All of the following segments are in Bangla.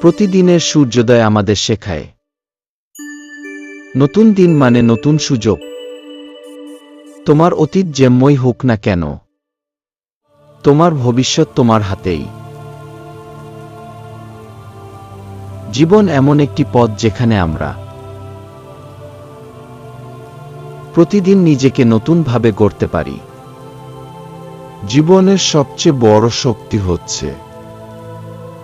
প্রতিদিনের সূর্যোদয় আমাদের শেখায়। নতুন দিন মানে নতুন সুযোগ। তোমার অতীত যেমই হোক না কেন, তোমার ভবিষ্যৎ তোমার হাতেই। জীবন এমন একটি পথ যেখানে আমরা প্রতিদিন নিজেকে নতুনভাবে গড়তে পারি। জীবনের সবচেয়ে বড় শক্তি হচ্ছে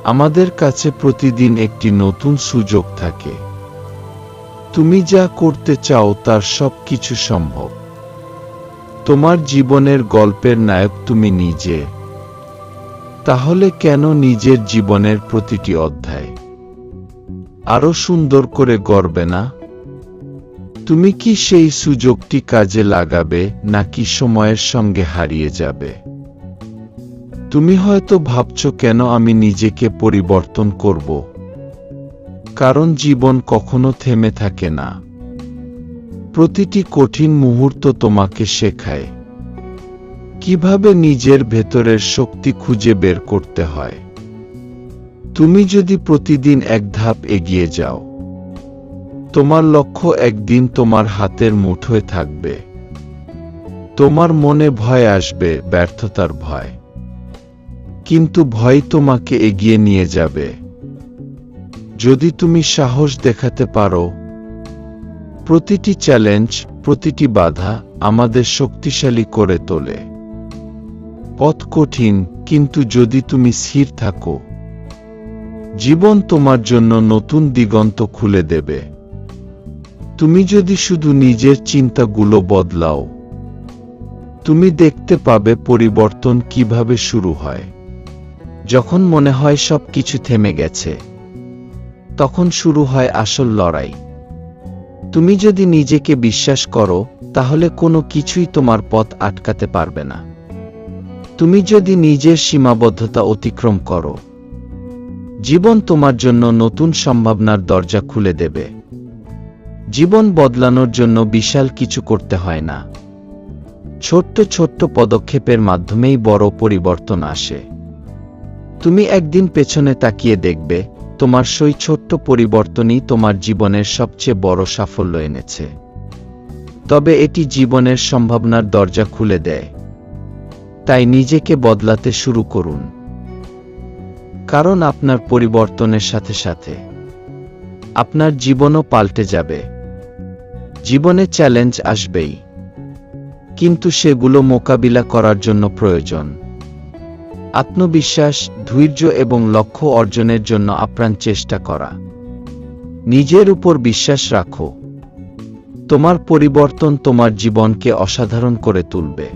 আমাদের কাছে প্রতিদিন একটি নতুন সুযোগ থাকে। তুমি যা করতে চাও তার সব কিছু সম্ভব। তোমার জীবনের গল্পের নায়ক তুমি নিজে। তাহলে কেন নিজের জীবনের প্রতিটি অধ্যায় আরও সুন্দর করে গড়বে না? তুমি কি সেই সুযোগটি কাজে লাগাবে নাকি সময়ের সঙ্গে হারিয়ে যাবে? তুমি হয়তো ভাবছ কেন আমি নিজেকে পরিবর্তন করব। কারণ জীবন কখনো থেমে থাকে না। প্রতিটি কঠিন মুহূর্ত তোমাকে শেখায়। কীভাবে নিজের ভেতরের শক্তি খুঁজে বের করতে হয়। তুমি যদি প্রতিদিন এক ধাপ এগিয়ে যাও, তোমার লক্ষ্য একদিন তোমার হাতের মুঠোয় থাকবে। তোমার মনে ভয় আসবে, ব্যর্থতার ভয়। কিন্তু ভয় তোমাকে এগিয়ে নিয়ে যাবে। যদি তুমি সাহস দেখাতে পারো, প্রতিটি চ্যালেঞ্জ, প্রতিটি বাধা আমাদের শক্তিশালী করে তোলে। পথ কঠিন, কিন্তু যদি তুমি স্থির থাকো, জীবন তোমার জন্য নতুন দিগন্ত খুলে দেবে। তুমি যদি শুধু নিজের চিন্তাগুলো বদলাও, তুমি দেখতে পাবে পরিবর্তন কীভাবে শুরু হয়। যখন মনে হয় সব কিছু থেমে গেছে, তখন শুরু হয় আসল লড়াই। তুমি যদি নিজেকে বিশ্বাস করো, তাহলে কোনো কিছুই তোমার পথ আটকাতে পারবে না। তুমি যদি নিজের সীমাবদ্ধতা অতিক্রম করো, জীবন তোমার জন্য নতুন সম্ভাবনার দরজা খুলে দেবে। জীবন বদলানোর জন্য বিশাল কিছু করতে হয় না। ছোট্ট ছোট্ট পদক্ষেপের মাধ্যমেই বড় পরিবর্তন আসে। তুমি একদিন পেছনে তাকিয়ে দেখবে, তোমার সেই ছোট্ট পরিবর্তনই তোমার জীবনের সবচেয়ে বড় সাফল্য এনেছে। তবে এটি জীবনের সম্ভাবনার দরজা খুলে দেয়। তাই নিজেকে বদলাতে শুরু করুন। কারণ আপনার পরিবর্তনের সাথে সাথে আপনার জীবনও পাল্টে যাবে। জীবনে চ্যালেঞ্জ আসবেই। কিন্তু সেগুলো মোকাবিলা করার জন্য প্রয়োজন। আত্মবিশ্বাস, ধৈর্য এবং লক্ষ্য অর্জনের জন্য আপ্রাণ চেষ্টা করা। নিজের উপর বিশ্বাস রাখো। তোমার পরিবর্তন তোমার জীবনকে অসাধারণ করে তুলবে।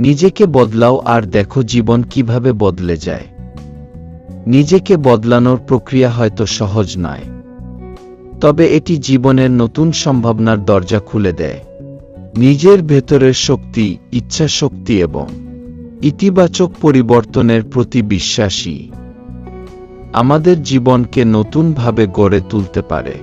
নিজেকে বদলাও আর দেখো জীবন কীভাবে বদলে যায়। নিজেকে বদলানোর প্রক্রিয়া হয়তো সহজ নয়। তবে এটি জীবনের নতুন সম্ভাবনার দরজা খুলে দেয়। নিজের ভেতরের শক্তি ইচ্ছা শক্তি এবং ইতিবাচক পরিবর্তনের প্রতি বিশ্বাসী। আমাদের জীবনকে নতুনভাবে গড়ে তুলতে পারে।